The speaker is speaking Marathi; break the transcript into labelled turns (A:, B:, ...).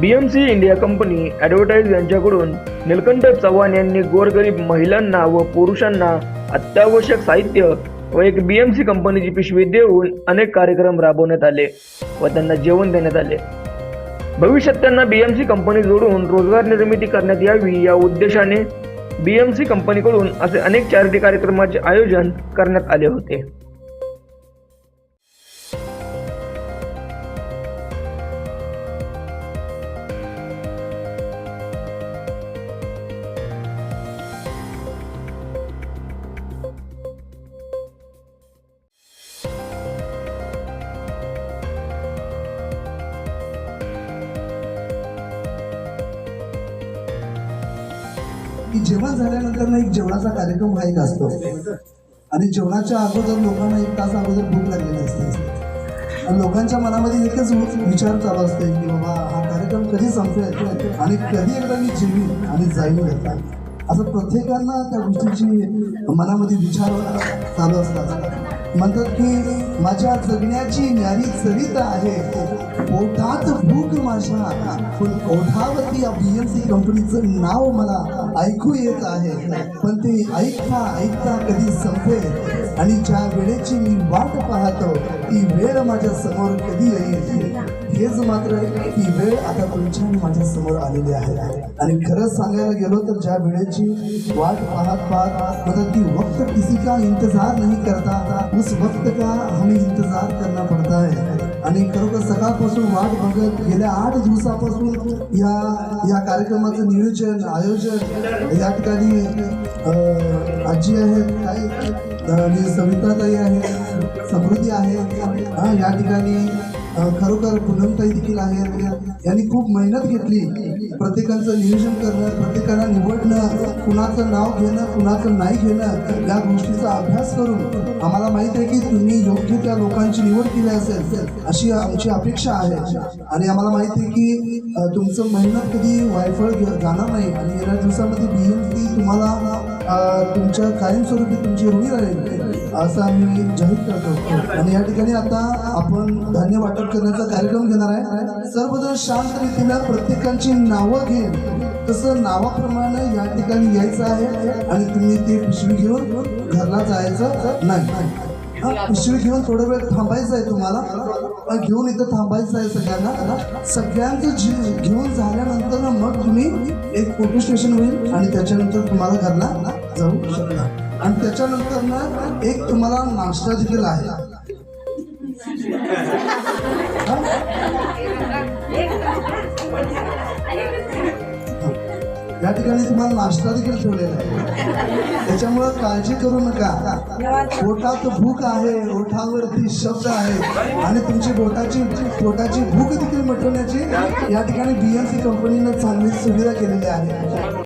A: B M C India company advertise यांच्याकडून निलकंठ चव्हाण यांनी गोरगरीब महिलांना व पुरुषांना अत्यावश्यक साहित्य व एक बी एम सी कंपनीची पिशवी देऊन अनेक कार्यक्रम राबवण्यात आले व त्यांना जेवण देण्यात आले. भविष्यात त्यांना बी एम सी कंपनी जोडून रोजगार निर्मिती करण्यात यावी या उद्देशाने बी एम सी कंपनीकडून असे अनेक चॅरिटी कार्यक्रमाचे आयोजन करण्यात आले होते.
B: की जेवण झाल्यानंतर ना एक जेवणाचा कार्यक्रम हा एक असतो. आणि जेवणाच्या अगोदर लोकांना एक तास अगोदर भूक लागलेली असते. आणि लोकांच्या मनामध्ये एकच विचार चालू असते की बाबा हा कार्यक्रम कधी संपेल? आणि कधी एकदा मी जेवीन आणि जाईन घरला? असं प्रत्येकांना त्या गोष्टीची मनामध्ये विचार चालू असतात. म्हणतात की माझ्या जगण्याची न्यारी चरित आहे. ओठात भूक माझ्या. पण ओठावरती या सी कंपनीचं नाव मला ऐकू येत आहे. पण ते ऐकता ऐकता कधी संपेल. आणि ज्या वेळेची मी वाट पाहतो ती वेळ माझ्यासमोर कधी येईल? हेच मात्र ती वेळ आता तुमच्या माझ्यासमोर आलेली आहे. आणि खरंच सांगायला गेलो तर ज्या वेळेची वाट पाहत पाहत मदत ती वक्त किसी का इंतजार नाही करता उस वक्त का हमें इंतजार करना पड़ता है आणि खरोखर सकाळपासून वाट बघत गेल्या आठ दिवसापासून या या कार्यक्रमाचं नियोजन आयोजन या ठिकाणी आजी आहेत काही सविताताई आहे समृद्धी आहे या ठिकाणी खरोखर पूनमताई देखील आहेत यांनी खूप मेहनत घेतली. प्रत्येकाचं नियोजन करणं प्रत्येकाला निवडणं कुणाचं नाव घेणं कुणाचं नाही घेणं या गोष्टीचा अभ्यास करून आम्हाला माहीत आहे की तुम्ही योग्य त्या लोकांची निवड केली असेल अशी आमची अपेक्षा आहे. आणि आम्हाला माहिती आहे की तुमचं मेहनत कधी वायफळ जाणार नाही. आणि येणाऱ्या दिवसामध्ये बी एम सी तुम्हाला तुमच्या कायमस्वरूपी तुमची ऋणी राहील. असं आम्ही जाहीर करतो. आणि या ठिकाणी आता आपण धान्य वाटप करण्याचा कार्यक्रम घेणार आहे. सर्वजण शांत रीतीला प्रत्येकाची नावं घेऊन तसं नावाप्रमाणे या ठिकाणी यायचं आहे. आणि तुम्ही ती पिशवी घेऊन घरला जायचं नाही. हा, पिशवी घेऊन थोडा वेळ थांबायचं आहे तुम्हाला. घेऊन इथं थांबायचं आहे सगळ्यांना. सगळ्यांचं जी घेऊन झाल्यानंतर मग तुम्ही एक फोटो स्टेशन होईल आणि त्याच्यानंतर तुम्हाला घरला जाऊ शकता. आणि त्याच्यानंतर ना एक तुम्हाला नाश्ता देखील आहे. या ठिकाणी तुम्हाला नाश्ता देखील ठेवलेला आहे. त्याच्यामुळं काळजी करू नका. पोटात भूक आहे ओठावरती शब्द आहे. आणि तुमची बोटाची पोटाची भूक देखील मिटवण्याची या ठिकाणी बीएमसी कंपनीनं चांगली सुविधा केलेली आहे.